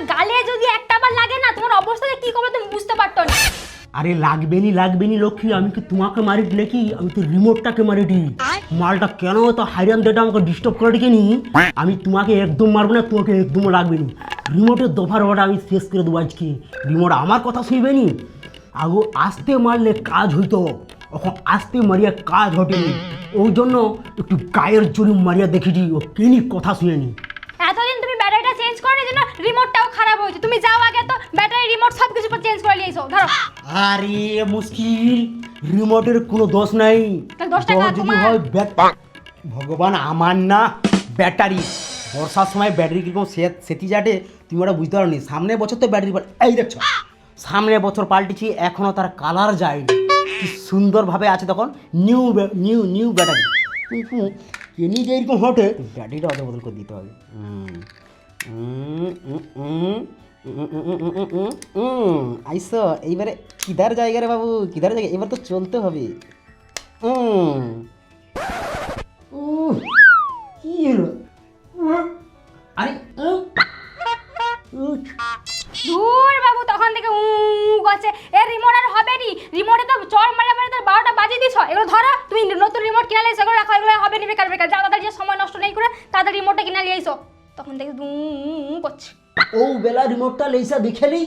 তোমার গালে যদি একটা বার লাগে না তোমার অবস্থা কি করবে তুমি বুঝতে পারতো না। আরে লাগবে নি লাগবে নি লক্ষ্মী আমি কি তোমাকে মারি নাকি? আমি তো রিমোটটাকে মারি দিই মালটা কেন তো হাইরান দেটা আমাকে ডিস্টার্ব করে ডেকে নি? আমি তোমাকে একদম মারবো না তোমাকে একদম লাগবে নি রিমোটের দফার ওটা আমি শেষ করে দেবো আজকে। রিমোট আমার কথা শুনবে নি? আগো আসতে মারলে কাজ হইতো। এখন আসতে মারিয়া কাজ হটেনি ওই জন্য একটু গায়ের জোরে মারিয়া দেখেছি ও কেনি কথা শুনে নি এতদিন তুমি ব্যাটারিটা চেঞ্জ করে জন্য রিমোটটাও খারাপ হয়েছে। তুমি যাও আগে তো ব্যাটারি রিমোট সব কিছু চেঞ্জ করে নিয়েছো। ধরো। আরে মুশকিল। রিমোটের কোনো দোষ নাই। তাহলে দোষটা কার? যদি তোমার? হয় ব্যাট- ভগবান আমার না ব্যাটারি বর্ষার সময় ব্যাটারি কীরকম সে- সেটি যাটে তুমি ওটা বুঝতে পারো সামনের বছর তো ব্যাটারি পাল- এই দেখছ। সামনের বছর পাল্টেছি এখনও তার কালার যায়নি। কি সুন্দরভাবে আছে তখন। নিউ নিউ নিউ ব্যাটারি কিন্তু এমনি যে এরকম হটে? ব্যাটারিটা অদল বদল করে দিতে হবে। হুম। আইস, এইবারে কিদার জায়গা রে বাবু, কিদার জায়গা, এবার তো চলতে হবে। কি আরে ধুর বাবু, তখন থেকে উ গছে। এ রিমোট আর হবে নি। রিমোটে তো চর মারে মারে তোর বারোটা বাজিয়ে দিছ এগুলো ধরো, তুমি নতুন রিমোট কিনে লাইছো এগুলো রাখো, এগুলো হবে নি বেকার বেকার। যা তাদের যে সময় নষ্ট নেই করে তাদের রিমোটটা কিনে নিয়ে আইসো। তখন থেকে দু করছে। ও বেলা রিমোটটা লেসা দেখেলি?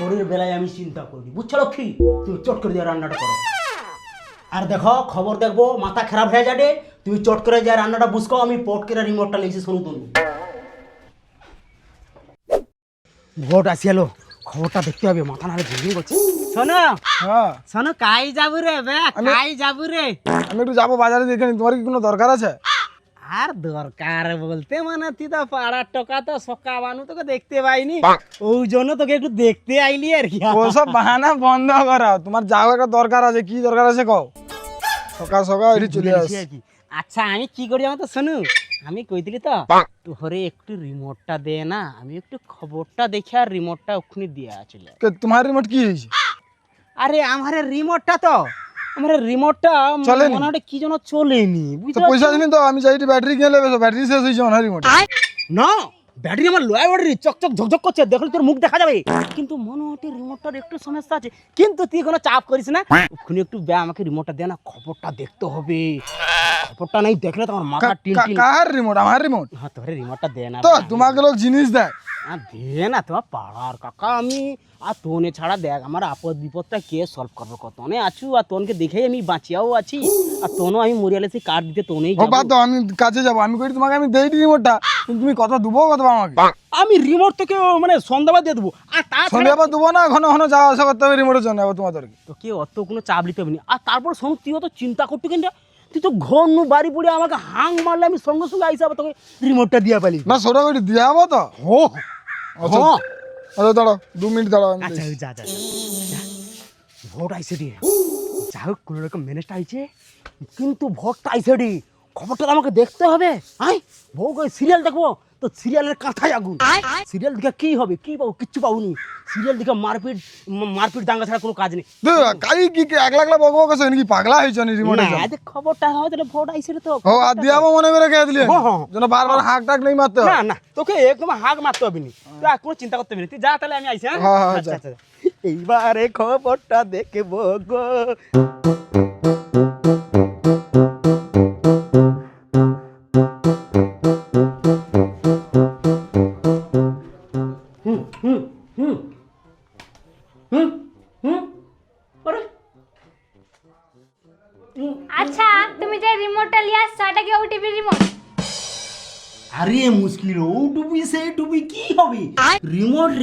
পরের বেলায় আমি চিন্তা করি বুঝছ লক্ষ্মী? তুমি চট করে দিয়ে রান্নাটা করো। আর দেখো খবর দেখব মাথা খারাপ হয়ে যাবে। তুমি চট করে যা রান্নাটা বুঝকো আমি পট করে রিমোটটা লেসে শুনু তুমি ভোট আসি আসিয়ালো খবরটা দেখতে হবে মাথা নাহলে ভেঙে গেছে। শোনো হ্যাঁ। শোনো কাই যাবু রে বে কাই যাবু রে। আমি একটু যাব বাজারে দেখে নি তোমার কি কোনো দরকার আছে? আর দরকার বলতে মানে তুই তো পাড়ার টকা তো সকা বানু তোকে দেখতে পাইনি। ওই জন্য তোকে একটু দেখতে আইলি আর কি। ওসব বাহানা বন্ধ করো। তোমার যাও একটা দরকার আছে কি দরকার আছে কও। সকাল সকাল এটি চলে আস। আচ্ছা আমি কি করি আমার তো শোনু আমি কইতিলি তো? তোরে একটু রিমোটটা দে না আমি একটু খবরটা দেখে আর রিমোটটা ওখানে দিয়ে চলে আসি। কে, তোমার রিমোট কি হয়েছে? আরে আমার রিমোটটা তো। আমার রিমোটটা চলেনি? মনে হয় কি যেন চলেনি তো পয়সা দিনি তো আমি যাই ব্যাটারি কিনে নেবে ব্যাটারি শেষ হয়েছে আমার রিমোট না ব্যাটারি আমার লোয়া ব্যাটারি চকচক ঝকঝক করছে দেখলে তোর মুখ দেখা যাবে। কিন্তু মনে হচ্ছে রিমোটটার একটু সমস্যা আছে। কিন্তু তুই কোনো চাপ করিস না ওখানে একটু বে আমাকে রিমোটটা দে না খবরটা দেখতে হবে। খবরটা নাই দেখলে তো আমার মাথা টিন টিন কার রিমোট আমার রিমোট হ্যাঁ তোরে রিমোটটা দে না তো তোমাকে লোক জিনিস দেয়। দে না তোমার পাড়ার কাকা আমি আর তোনে ছাড়া দেখ আমার আপদ বিপদটা কে সলভ করবে কতনে আছু আর তোনকে দেখেই আমি বাঁচিয়াও আছি। আর তোনও আমি মরিয়ালে সেই কার্ড দিতে তোনেই ও। বাদ দাও আমি কাছে যাব। আমি করি তোমাকে আমি দেই রিমোটটা তুমি কত দেবো কত আমাকে? আমি রিমোট তোকে মানে সন্ধ্যাবাদ দিয়ে দেবো। আর তার সন্ধ্যা আবার দেবো না ঘন ঘন যাওয়া আসা করতে হবে রিমোটের জন্য তোমাদেরকে। তো কেউ অত কোনো চাপ নিতে হবে না। আর তারপর শোন তুই অত চিন্তা করতে কিন্তু তুই তো ঘর নু বাড়ি পড়ে আমাকে হাং মারলে আমি সঙ্গে সঙ্গে আইসা তোকে রিমোটটা দিয়া পালি। না সোটা করে দিয়ে যাব তো? হো আচ্ছা আচ্ছা দাঁড়াও দু মিনিট দাঁড়াও আমি আচ্ছা দেখছি। যা যা যা। ভোট আইসে ডি যা হোক কোনো রকম ম্যানেজটা আইছে। কিন্তু ভোটটা আইসে ডি খবরটা তো আমাকে দেখতে হবে। আই বউ সিরিয়াল দেখব। তো সিরিয়ালের কাঁথায় আগুন। সিরিয়াল দেখে কি হবে? কি পাবো? কিচ্ছু পাবনি সিরিয়াল দেখে মারপিট মারপিট দাঙ্গা ছাড়া কোনো কাজ নেই। দু, কাই কি এক লাখ লাখ বকবক করছ নাকি? পাগলা হয়েছো নি রিমোটের না, এদের খবরটা হয় তাহলে ভোট আইসে রে তো। ও আর দিয়াবো মনে করে কে দিলে? হ্যাঁ, হ্যাঁ। যেন বারবার হাঁক টাক নেই মারতে। হয় না না তোকে একদম হাগ মারতে হবে নি। তুই আর কোনো চিন্তা করতে হবে না। তুই যা তাহলে আমি আইসি হ্যাঁ? হ্যাঁ, হ্যাঁ, আচ্ছা আচ্ছা এইবারে খবরটা দেখব গো।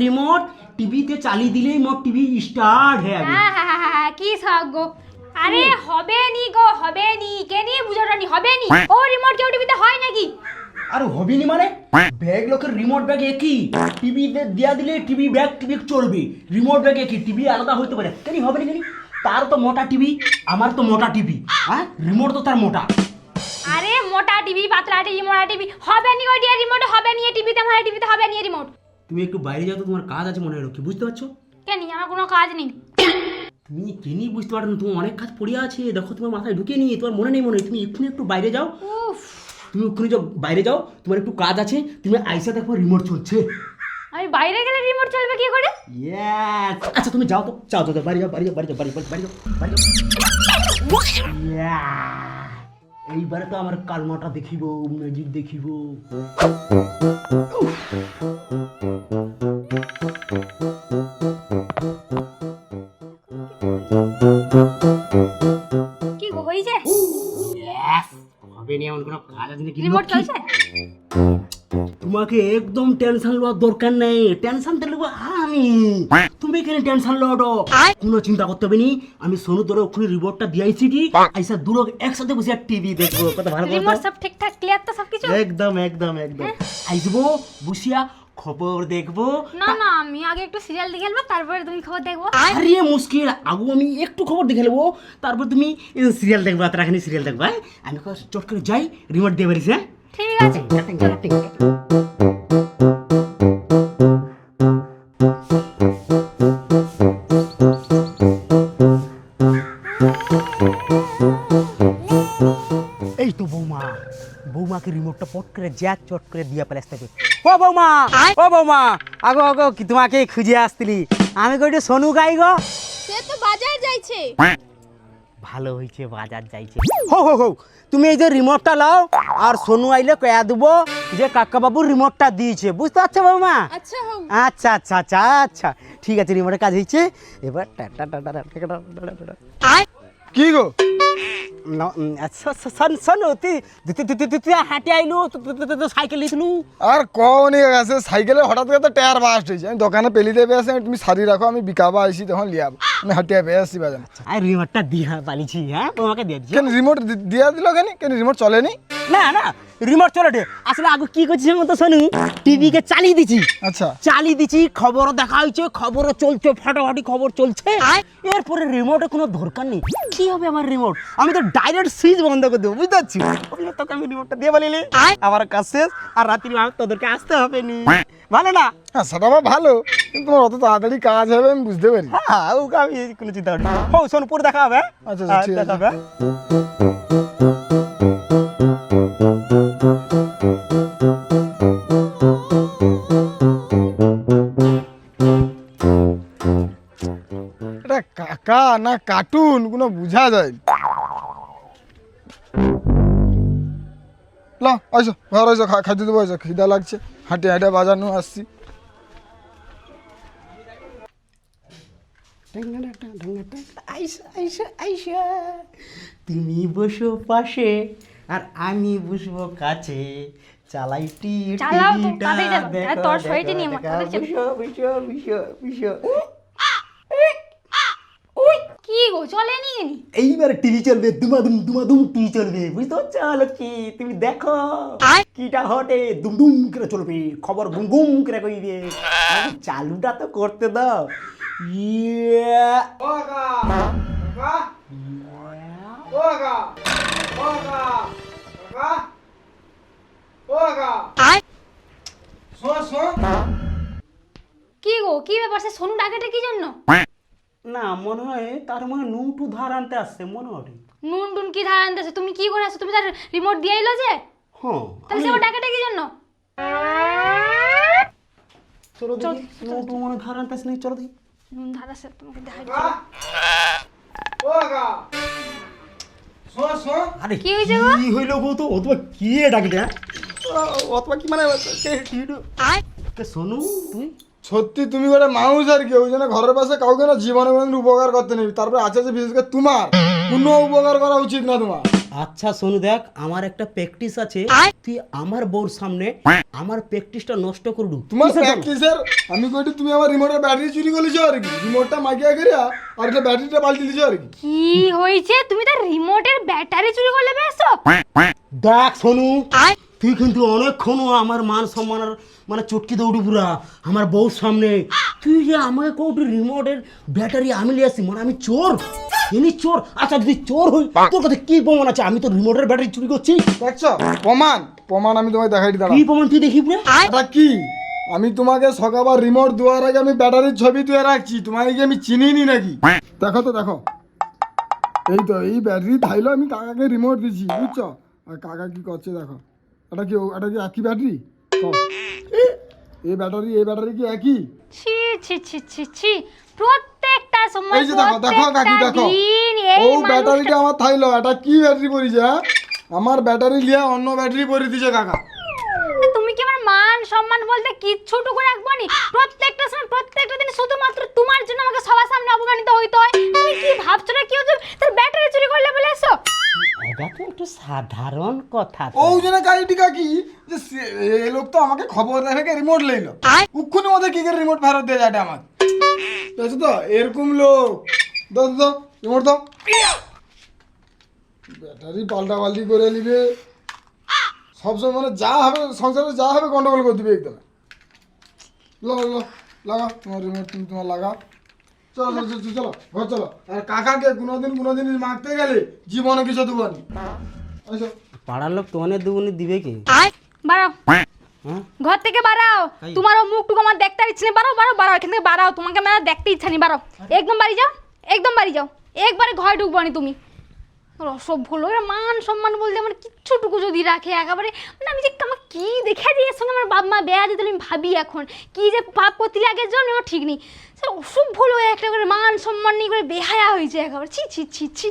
রিমোট টিভিতে চালিয়ে দিলেই মোট টিভি স্টার্ট হয়ে যাবে। আহাহাহা, কি শখ গো আরে হবে নি গো হবে নি কে নিয়ে বুঝোটা নি হবে নি ও রিমোট কেউ টিভিতে হয় নাকি? আর হবি নি মানে ব্যাগ লোকের রিমোট ব্যাগ একই টিভি দেয়া দিলে টিভি ব্যাগ টিভি চলবে। রিমোট ব্যাগ একই টিভি আলাদা হইতে পারে। কেন হবে না কেন তার তো মোটা টিভি আমার তো মোটা টিভি। হ্যাঁ? রিমোট তো তার মোটা। আরে মোটা টিভি পাতলা টিভি মোটা টিভি। হবে নি ওই রিমোট হবে নি টিভিতে আমার টিভিতে হবে নি রিমোট তুমি একটু বাইরে যাও তো তোমার কাজ আছে মনে রাখো বুঝতে পারছ? কেন? আমার কোনো কাজ নেই। তুমি কেনি বুঝতে পারো না? তোমার অনেক কাজ পড়ে আছে দেখো তোমার মাথায় ঢুকে নিয়ে তোমার মনে নেই মনে তুমি এক্ষুনি একটু বাইরে যাও। উফ। তুমি ওখানে যাও বাইরে যাও তোমার একটু কাজ আছে তুমি আইসা দেখো রিমোট চলছে। আমি বাইরে গেলে রিমোট চলবে কি করে? Yes! আচ্ছা তুমি যাও তো যাও যাও যাও, বাড়ি যাও বাড়ি যাও বাড়ি যাও বাড়ি বাড়ি বাড়ি যাও বাড়ি যাও! এইবারে তো আমার কালমাটা দেখিব ম্যাজিক দেখিব। কি গো হয়েছে? হবে নি এমন কোনো কাজ আছে নাকি? রিমোট চলছে? তোমাকে একদম টেনশন লওয়ার দরকার নেই। টেনশন তো নেব আমি। তুমি এখানে টেনশন লওয়াটো কোনো চিন্তা করতে হবে নি। আমি সোনু তোর ওখানে রিপোর্টটা দিয়েছি কি আইসা দুটো একসাথে বসে টিভি দেখব। কত ভালো রিমোট বলতো সব ঠিকঠাক ক্লিয়ার তো সব কিছু একদম একদম। একদম আইসবো বসিয়া খবর দেখব। না না আমি আগে একটু সিরিয়াল দেখে নেব তারপরে তুমি খবর দেখব। আরে মুশকিল। আগু আমি একটু খবর দেখে নেব। তারপর তুমি সিরিয়াল দেখবা তার এখানে সিরিয়াল দেখবা হ্যাঁ? আমি চট করে যাই রিমোট দিয়ে পারিস হ্যাঁ? ঠিক আছে এই তো বৌমা বৌমাকে রিমোটটা পট করে জ্যাক চট করে দিয়ে পেলে আসতে ও বৌমা ও বৌমা আগো আগো কি তোমাকে খুঁজে আসতিলি আমি কইটি সোনু গাই গো। সে তো বাজার যাইছে। ভালো হয়েছে বাজার যাইছে হো হো হো তুমি এই যে রিমোটটা লাও আর সোনু আইলে কয়া দেবো যে কাকাবাবু রিমোটটা দিয়েছে বুঝতে পারছ বাবু মা আচ্ছা আচ্ছা আচ্ছা আচ্ছা ঠিক আছে রিমোটের কাজ হয়েছে এবার টাটা টাটা টাটা টাটা কি গো? আর কনি গেছে সাইকেলে হঠাৎ করে টায়ার বাস্ট হয়েছে। আমি দোকানে পেলি দেবে আসে তুমি সারি রাখো আমি বিকাবা আইসি তখন লিয়াব। আমি হাটিয়া পেয়ে আসছি বাজান আর রিমোটটা দিয়া পালিছি হ্যাঁ? তোমাকে দিয়ে কেন রিমোট দিয়া দিল কেন? কেন রিমোট চলেনি? না না রিমোট চলো আসলে আগে কি করছিস মতো শোনু টিভিকে চালিয়ে দিছি। আচ্ছা। চালিয়ে দিছি খবরও দেখা হয়েছে খবরও চলছে ফাটাফাটি খবর চলছে। এরপরে রিমোটে কোনো দরকার নেই। কি হবে আমার রিমোট আমি তো ডাইরেক্ট সুইচ বন্ধ করে দেবো বুঝতে পারছি তোকে আমি রিমোটটা দিয়ে বলিনি। আমার কাজ শেষ আর রাত্রি তোদেরকে আসতে হবে নি। ভালো না? হ্যাঁ সেটা ভালো কিন্তু তোমার অত তাড়াতাড়ি কাজ হবে আমি বুঝতে পারি হ্যাঁ ওকে আমি কোনো চিন্তা করি হো সোনপুর দেখা হবে হ্যাঁ? আচ্ছা, আচ্ছা, দেখা হবে এটা কাকা না কোনো বুঝা যায়। লা আইসো ঘর আইসো খাইতে দেবো আইসো খিদা লাগছে। হাঁটে হাঁটে বাজার নিয়ে আসছি। তুমি বসো পাশে আর আমি বসবো কাছে। চালাই টি চালাও তো, আর তোর শরীরটা নিয়ে গো চলেনি? এইবার টিভি চলবে দুমাদুম দুমাদুম টিভি চলবে বুঝতে পারছ লক্ষ্মী? তুমি দেখো কিটা হটে দুম দুম করে চলবে খবর গুম গুম করে কইবে চালুটা তো করতে দাও। ইয়ে। কি গো কি ব্যাপার? সে সোনু ডাকেটা কি জন্য? না মনে হয় তার মনে হয় নুটু ধার আনতে আসছে মনে হয়। নুন টুন কি ধার আনতেছে তুমি কি করে আসো তুমি তার রিমোট দিয়ে এলো যে? হ্যাঁ তাহলে সে ও ডাকেটা কি জন্য? চলো দেখি নুটু মনে ধার আনতে আসছে নাকি? চলো দেখি। নুন ধার আছে তোমাকে দেখাই আরে কি হয়েছে গো? কি হইল গো তো? অথবা কি ডাকে দেয় অথবা কি মানে কে শোনু তুই? সত্যি তুমি একটা মানুষ আর কি ওই জন্য ঘরের পাশে কাউকে না জীবনে উপকার করতে নেই। তারপরে আছে যে বিশেষ করে তোমার। কোনো উপকার করা উচিত না তোমার। আচ্ছা শোনু দেখ আমার একটা প্র্যাকটিস আছে। তুই আমার বউর সামনে আমার প্র্যাকটিসটা নষ্ট করলু তোমার প্র্যাকটিস প্র্যাকটিসের আমি কইটি তুমি আমার রিমোটের ব্যাটারি চুরি করেছ আর কি। রিমোটটা মাগিয়া করিয়া আর এটা ব্যাটারিটা পাল্টে দিছো আর কি। কি হয়েছে? তুমি তার রিমোটের ব্যাটারি চুরি করলে ব্যস্ত? দেখ শোনু তুই কিন্তু অনেকক্ষণ আমার মান সম্মানের মানে চটকি দৌড়ি পুরা আমার বউর সামনে। তুই যে আমাকে কোটি রিমোটের ব্যাটারি আমি লিয়ে আসি মানে আমি চোর? এনি চোর? আচ্ছা যদি চোর হই তোর কাছে কি প্রমাণ আছে? আমি তো রিমোটের ব্যাটারি চুরি করছি। দেখছ? প্রমাণ? প্রমাণ আমি তোমায় দেখাই দাঁড়া কি প্রমাণ তুই দেখি পুরা? এটা কি? আমি তোমাকে সকাবার রিমোট দেওয়ার আগে আমি ব্যাটারির ছবি তুলে রাখছি তোমাকে কি আমি চিনিনি নাকি? দেখো তো দেখো। এই তো এই ব্যাটারি থাইলো আমি কাকাকে রিমোট দিছি বুঝছ? আর কাকা কি করছে দেখো। এটা কি এটা কি একই ব্যাটারি? এই ব্যাটারি এই ব্যাটারি কি একই? ছি ছি ছি ছি ছি। প্রত্যেকটা সময় এই যে দেখো দেখো কাকি দেখো। ও ব্যাটারিটা আমার থাইলো এটা কি ব্যাটারি পড়িছে হ্যাঁ? আমার ব্যাটারি লিয়া অন্য ব্যাটারি পরে দিছে কাকা। সম্মান বলতে কিচ্ছুটুকু রাখব নি। প্রত্যেকটা সময় প্রত্যেকটা দিন শুধুমাত্র তোমার জন্য আমাকে সবার সামনে অপমানিত হইতে হয়। তুমি কি ভাবছ না কি হচ্ছে তার ব্যাটারি চুরি করলে বলে এসো। এটা তো একটু সাধারণ কথা। ও জন্য কাহিটি কাকি যে সে- এ লোক তো আমাকে খবর দেখে রিমোট লইলো উক্ষুনি মধ্যে কি করে রিমোট ফেরত দিয়ে যাবে আমার। বুঝছ তো? এরকম লোক। দাও দাও রিমোট দাও। ব্যাটারি পাল্টা পাল্টি করে নিবে। সবসময় মানে যা হবে সংসারে যা হবে গন্ডগোল করে দিবে একদম। লো লো লাগাও তোমার রিমোট তুমি তোমার লাগাও চলো চলো চলো ঘর চলো। আর কাকাকে কোনোদিন কোনোদিন মারতে গেলে জীবনে কিছু দেবো না। আচ্ছা পাড়ার লোক তোমাদের দুগুনি দিবে কি? বাড়াও। হ্যাঁ? ঘর থেকে বাড়াও। তোমারও মুখটুকু আমার দেখতে ইচ্ছে নেই। বাড়াও বাড়াও বাড়াও। এখান থেকে বাড়াও। তোমাকে আমার দেখতে ইচ্ছা নেই। বাড়াও। একদম বাড়ি যাও। একদম বাড়ি যাও। একবারে ঘরে ঢুকবো নি তুমি। ওর অসভ্য মান সম্মান বলতে আমার কিচ্ছুটুকু যদি রাখে একেবারে মানে আমি যে আমার কি দেখে যে এর সঙ্গে আমার বাপ মা বেয়া দিতে আমি ভাবি এখন, কি যে পাপ করতে লাগে জন্য? ঠিক নেই। সে অসভ্য লোক একটা করে মান সম্মান নিয়ে করে বেহায়া হয়েছে একেবারে। ছি ছি ছি ছি।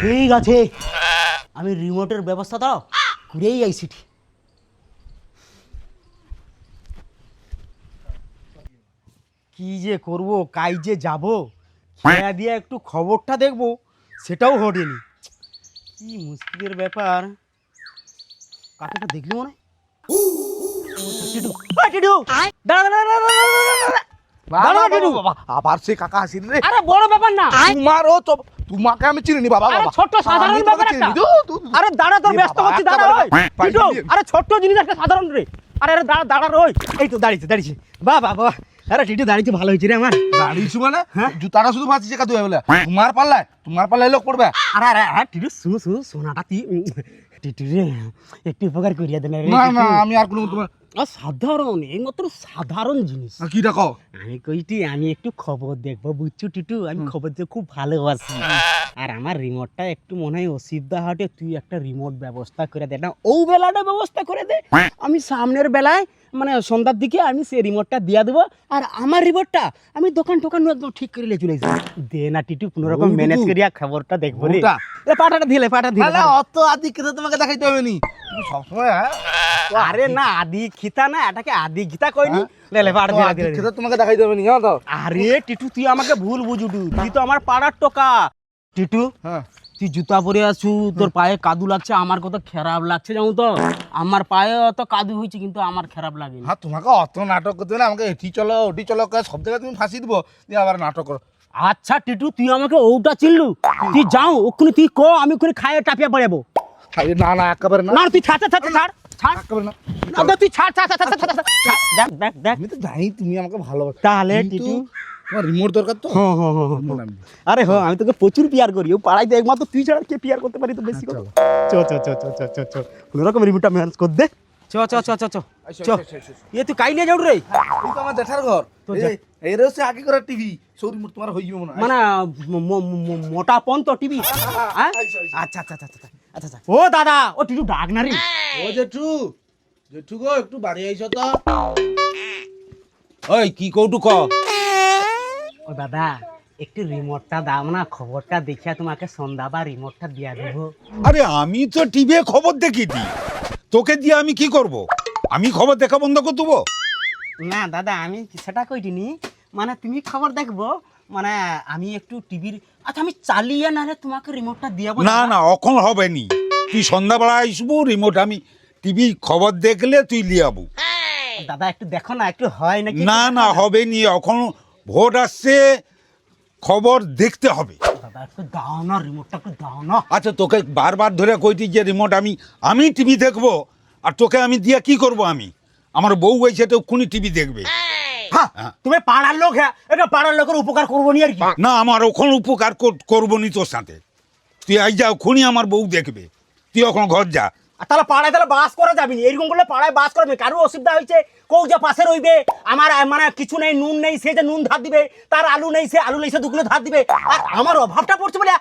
ঠিক আছে। আমি রিমোটের ব্যবস্থা দাও, ঘুরেই ঠিক কি যে করব কাই যে যাব? খেয়া দিয়ে একটু খবরটা দেখব সেটাও ঘটেনি। কি মুশকিলের ব্যাপার। কাকাটা দেখলি মনে হয়? আবার সে কাকা হাসির রে। আরে বড় ব্যাপার না। তোমার ও তো তোমাকে আমি চিনি বাবা বাবা। সাধারণ ব্যাপার। আরে দাঁড়া তো এ ব্যস্ত বাবা, দাঁড়া একেবারে ওই। পাইছি টিটু, দিয়ে। আরে জিনিস একটা সাধারণ রে। আরে আরে দাঁড়া দাঁড়া রই এই তো দাঁড়িয়েছে দাঁড়িয়েছে। বাহ বাহ আরে টিটি দাঁড়িয়েছে ভালো হয়েছে রে আমার। দাঁড়িয়েছু মানে? জুতাটা শুধু ভাসিছে কাদু বলে। তোমার পাল্লায় তোমার পাল্লায় লোক পড়বে। আরে আরে আরে টিটি শুনো শুনো সোনাটা তুই টিটি রে একটু উপকার করিয়া দেন রে। না না আমি আর কোনো তোমার সাধারণ এই মাত্র সাধারণ জিনিস কি দেখো? আমি কইটি আমি একটু খবর দেখব বুঝছ টিটু আমি খবর দিয়ে খুব ভালোবাসি আর আমার রিমোটটা একটু মনে হয় অসুবিধা হটে তুই একটা রিমোট ব্যবস্থা করে দে। না ও বেলাটা ব্যবস্থা করে দে। আমি সামনের বেলায় মানে সন্ধ্যার দিকে আমি সেই রিমোটটা দিয়ে দেবো। আর আমার রিমোটটা আমি দোকান টোকান একদম ঠিক করে চলে যাই দে না টিটু কোনো রকম ম্যানেজ। করিয়া খবরটা দেখব রে পাঠাটা দিলে পাঠা দিলে। অত আদি তোমাকে দেখাইতে হবে নি? সবসময় আরে না আদি খিতা না এটাকে আদি খিতা কইনি? দিলে আদি দিলে তোমাকে দেখাইতে হবে নি হ্যাঁ তো? আরে টিটু তুই আমাকে ভুল বুঝুটু তুই তো আমার পাড়ার টোকা। টিটু হ্যাঁ। তুই জুতা পরে আছু তোর পায়ে কাদু লাগছে আমার কত খারাপ লাগছে জানো তো? আমার পায়ে অত কাদু হয়েছে কিন্তু আমার খারাপ লাগেনি। হ্যাঁ তোমাকে অত নাটক করতে না আমাকে এটি চলো ওটি চলো সব জায়গায় তুমি ফাঁসি দিব দিয়ে আবার নাটক করো। আচ্ছা টিটু তুই আমাকে ওটা চিনলু? তুই যাও ওখানে তুই ক আমি ওখানে খাইয়ে টাপিয়া পড়াবো না না একেবারে না। না তুই ছাড় ছাড় ছাড়। ছাড় না? তুই ছাড় ছাড়। দেখ দেখ দেখ। আমি তো জানি তুমি আমাকে ভালোবাসো। তাহলে কিন্তু টিটু? তোমার রিমোট দরকার তো? হ্যাঁ হ্যাঁ হ্যাঁ। আরে হ্যাঁ আমি তোকে প্রচুর পিয়ার করি। ও পাড়ায় তো একমাত্র তুই ছাড়া কে পিয়ার করতে পারি তো বেশি করে চ চ চ চ চ চ চ। কোনো রকম রিমোটটা ম্যানেজ কর দে। চ চ চ চ চ। চ। এ তুই যাও রে? তো আমার জেঠার ঘর। তো এই- এই রে হচ্ছে আগে করা টিভি সৌ রিমোট তোমার যাবে মানে মোটা পন তো টিভি হ্যাঁ? আচ্ছা, আচ্ছা। আচ্ছা আচ্ছা। আচ্ছা আচ্ছা। ও দাদা ও টিটু ডাক না রে ও জেঠু জেঠু গো একটু বাড়ি আইছো তো। ওই কি কৌটু ক? ও দাদা একটু রিমোটটা দাও না খবরটা দেখিয়া তোমাকে সন্ধ্যা বা রিমোটটা দিয়া দেবো। আরে আমি তো টিভি খবর দেখি দি তোকে দিয়ে আমি কি করব? আমি খবর দেখা বন্ধ করে দেবো? না দাদা আমি সেটা কইটিনি মানে তুমি খবর দেখব মানে আমি একটু টিভির আচ্ছা আমি চালিয়ে নাহলে তোমাকে রিমোটটা দিয়ে না না? অখন হবে নি। তুই সন্ধ্যাবেলা আসব রিমোট আমি টিভি খবর দেখলে তুই লিয়াবু দাদা একটু দেখো না একটু হয় নাকি না না হবে নি এখন ভোট আসছে খবর দেখতে হবে। দাদা একটু দাও না রিমোটটা একটু দাও না। আচ্ছা তোকে বারবার ধরে কইতি যে রিমোট আমি আমি টিভি দেখব আর তোকে আমি দিয়া কি করব আমি? আমার বউ হয়েছে তো খুনি টিভি দেখবে। তুমি পাড়ার লোক হ্যাঁ এটা পাড়ার লোকের উপকার করব নি আর কি? না আমার ওখানে উপকার কর- করব নি তোর সাথে। তুই আই যা খুনি আমার বউ দেখবে। তুই ওখানে ঘর যা। আর তাহলে পাড়ায় তাহলে বাস করা যাবে না? এরকম করলে পাড়ায় বাস করা যাবে কারও অসুবিধা হয়েছে? কেউ যে পাশে রইবে, আমার মানে কিছু নেই, নুন নেই, সে যে নুন ধার দিবে, তার আলু নেই, সে আলু নেই, সে দুগুলো ধার দিবে। আর আমার অভাবটা পড়ছে বলে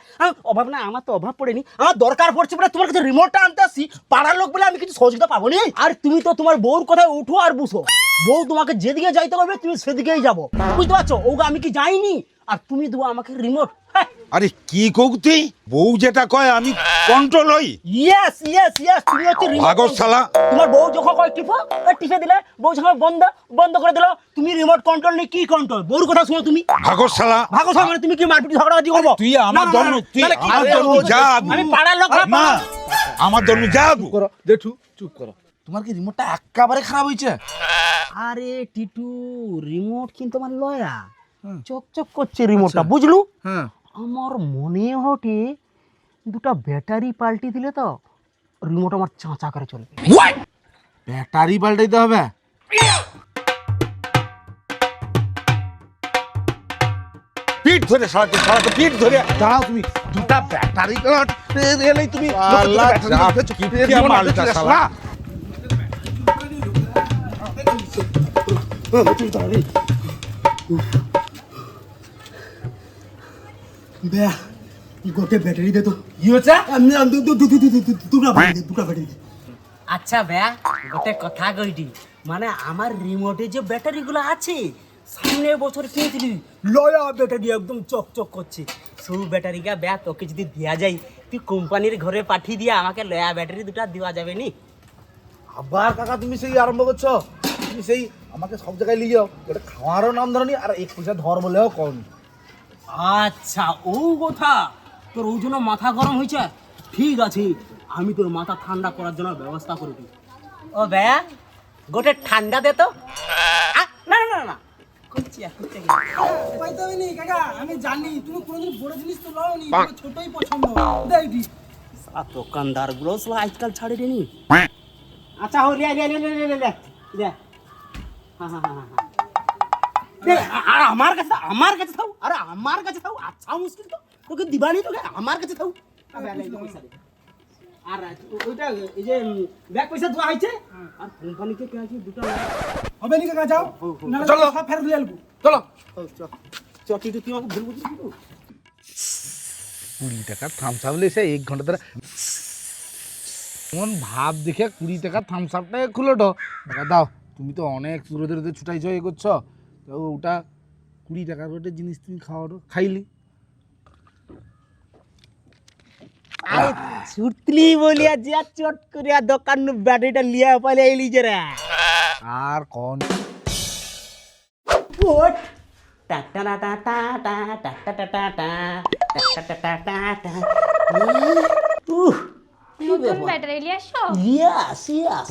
অভাব না, আমার তো অভাব পড়েনি। আমার দরকার পড়ছে বলে তোমার কাছে রিমোটটা আনতে আসছি, পাড়ার লোক বলে আমি কিছু সহযোগিতা পাবো নি? আর তুমি তো তোমার বউর কথায় উঠো আর বুঝো। বউ তোমাকে যেদিকে যাইতে হবে তুমি সেদিকেই যাব। বুঝতে পারছ? ওগো, আমি কি যাইনি? আর তুমি দেবো আমাকে রিমোট হ্যাঁ। আরে কি কৌ তুই? বউ যেটা কয় আমি কন্ট্রোল হই। ইয়েস ইয়েস ইয়েস তুমি হচ্ছে ভাগো শালা। তোমার বউ যখন কয় টিপো টিপে দিলে বউ যখন বন্ধ বন্ধ করে দিল তুমি রিমোট কন্ট্রোল নেই কি কন্ট্রোল বউর কথা শুনো তুমি। ভাগর শালা। ভাগো সব মানে তুমি কি মারপিট ঝগড়াঝাটি করব? তুই আমার জন্য তুই আমার? জন্য যা। আমি পাড়ার লোক না, আমার জন্য যা আবু। করো জেঠু চুপ করো। তোমার কি রিমোটটা একেবারে খারাপ হয়েছে আরে টিটু রিমোট কিন্তু আমার লয়া। চকচক করছে রিমোটটা বুঝলু? হ্যাঁ। আমার মনে হটে দুটা ব্যাটারি পাল্টি দিলে তো রিমোট আমার চাঁচা করে চলবে। ব্যাটারি পাল্টাইতে হবে? পিঠ ধরে শালাকে শালাকে পিঠ ধরে। দাঁড়াও তুমি দুটা ব্যাটারি এলেই তুমি মালটা। বেয়া গোটে ব্যাটারি দে তো কি হচ্ছে আমি দুটা ব্যাটারি দে দুটা ব্যাটারি দে আচ্ছা বেয়া গোটে কথা কইটি মানে আমার রিমোটে যে ব্যাটারিগুলো আছে সামনের বছর কিনেছিলি লয়া ব্যাটারি একদম চকচক করছে সেই ব্যাটারিটা বেয়া তোকে যদি দেওয়া যায় তুই কোম্পানির ঘরে পাঠিয়ে দিয়ে আমাকে লয়া ব্যাটারি দুটা দেওয়া যাবে নি আবার কাকা তুমি সেই আরম্ভ করছ তুমি সেই আমাকে সব জায়গায় নিয়ে যাও ওটা খাওয়ারও নাম ধরনি আর এক পয়সা ধর বলেও কম আচ্ছা ও কথা। তোর ওই জন্য মাথা গরম হয়েছে? ঠিক আছে আমি তোর মাথা ঠান্ডা করার জন্য ব্যবস্থা করে দিই। ও ব্যা গোটে ঠান্ডা দে তো। না না না না কাকা আমি জানি তুমি কোনোদিন বড় জিনিস তো ছোটই পছন্দ। দোকানদারগুলো আজকাল ছাড়ে নি আচ্ছা হো হ্যাঁ হ্যাঁ হ্যাঁ হ্যাঁ আর আমার কাছে আমার কাছে থাও আরে আমার কাছে থাও আচ্ছা মুশকিল তো? তোকে দিবানি তোকে আমার কাছে থাও। আর ওইটা এই যে ব্যাগ পয়সা দেওয়া হয়েছে? আর কোম্পানিকে কে আছে? দুটো হবে নি কাকা যাও? চলো। সব ফেরত দিয়ে আলবো চলো। চটিটা তুই আমাকে ভুল বুঝিস কুড়ি টাকার থামস আপ লেসে এক ঘণ্টা ধরে মন ভাব দেখে কুড়ি টাকার থামস আপটা খুলো দাও। তুমি তো অনেক দূরে দূরে ছুটাইছ এ করছ। তো ওটা কুড়ি টাকার একটা জিনিস তুমি খাওয়াটো খাইলি আরে ছুটলি বলিয়া যা চট করিয়া দোকান ব্যাটারিটা লিয়া পালে এলি যে রে আর কন ওট টা টা টা টা টা টা টা টা টা টা টা টা টা টা টা টা উহ নতুন ব্যাটারি নিয়ে আসো ইয়াস ইয়াস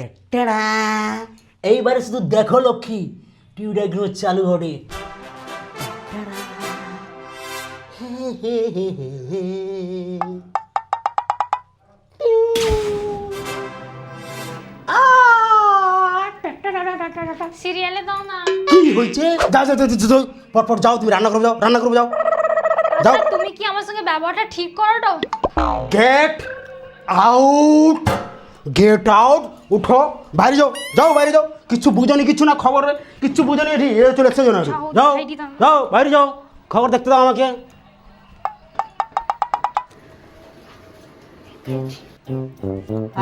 এইবারে শুধু দেখো লক্ষ্মী পিউডাগ্রো চালু হবে। সিরিয়ালে দাও না। কি হয়েছে? যাও যাও যাও যাও পরপর যাও তুমি রান্না করো যাও রান্না করো যাও। যাও। তুমি কি আমার সঙ্গে ব্যবহারটা ঠিক করো তো গেট আউট গেট আউট উঠো। বাইরে যাও যাও বাইরে যাও। কিচ্ছু বুঝনি কিচ্ছু না খবর কিচ্ছু বুঝনি এটি এ চলে এসছে জন্য যাও, যাও দেখাই দিতাম। যাও বাইরে যাও খবর দেখতে দাও আমাকে।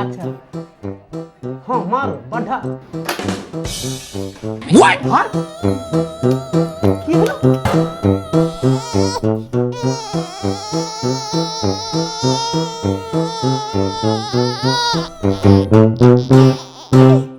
আচ্ছা। হ্যাঁ মার পাঠা মার কি হলো?